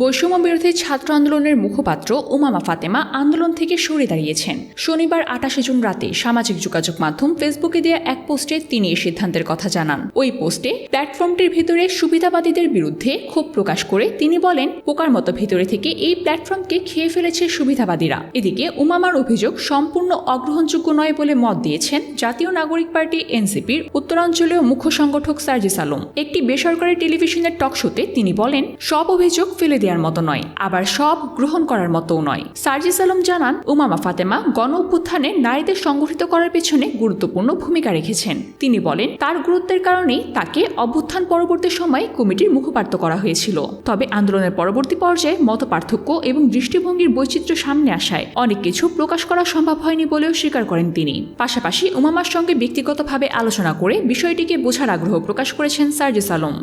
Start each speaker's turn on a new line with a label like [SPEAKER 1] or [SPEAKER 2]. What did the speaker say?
[SPEAKER 1] বৈষম্য বিরোধী ছাত্র আন্দোলনের মুখপাত্র উমামা ফাতেমা আন্দোলন থেকে সরে দাঁড়িয়েছেন। শনিবার আঠাশে জুন রাতে সামাজিক যোগাযোগ মাধ্যম ফেসবুকে দেওয়া এক পোস্টে তিনি এই সিদ্ধান্তের কথা জানান। ওই পোস্টে, প্ল্যাটফর্মটির ভিতরে সুবিধাবাদীদের বিরুদ্ধে ক্ষোভ প্রকাশ করে তিনি বলেন, পোকার মতো ভিতরে থেকে এই প্ল্যাটফর্মকে খেয়ে ফেলেছে সুবিধাবাদীরা। এদিকে উমামার অভিযোগ সম্পূর্ণ অগ্রহণযোগ্য নয় বলে মত দিয়েছেন জাতীয় নাগরিক পার্টি এনসিপির উত্তরাঞ্চলীয় মুখ্য সংগঠক সার্জিস আলম। একটি বেসরকারি টেলিভিশনের টক শোতে তিনি বলেন, সব অভিযোগ ফেলে দেওয়ার মতো নয়, আবার সব গ্রহণ করার মতোও নয়। সার্জিস আলম জানান, উমামা ফাতেমা গণ অভ্যুত্থানে নারীদের সংগঠিত করার পেছনে গুরুত্বপূর্ণ ভূমিকা রেখেছেন। তিনি বলেন, তার গুরুত্বের কারণেই তাকে অভ্যুত্থান পরবর্তী সময়ে কমিটির মুখপাত্র করা হয়েছিল। তবে আন্দোলনের পরবর্তী পর্যায়ে মত পার্থক্য এবং দৃষ্টিভঙ্গির বৈচিত্র্য সামনে আসায় অনেক কিছু প্রকাশ করা সম্ভব হয়নি বলেও স্বীকার করেন তিনি। পাশাপাশি উমামার সঙ্গে ব্যক্তিগতভাবে আলোচনা করে বিষয়টিকে বোঝার আগ্রহ প্রকাশ করেছেন সার্জিস আলম।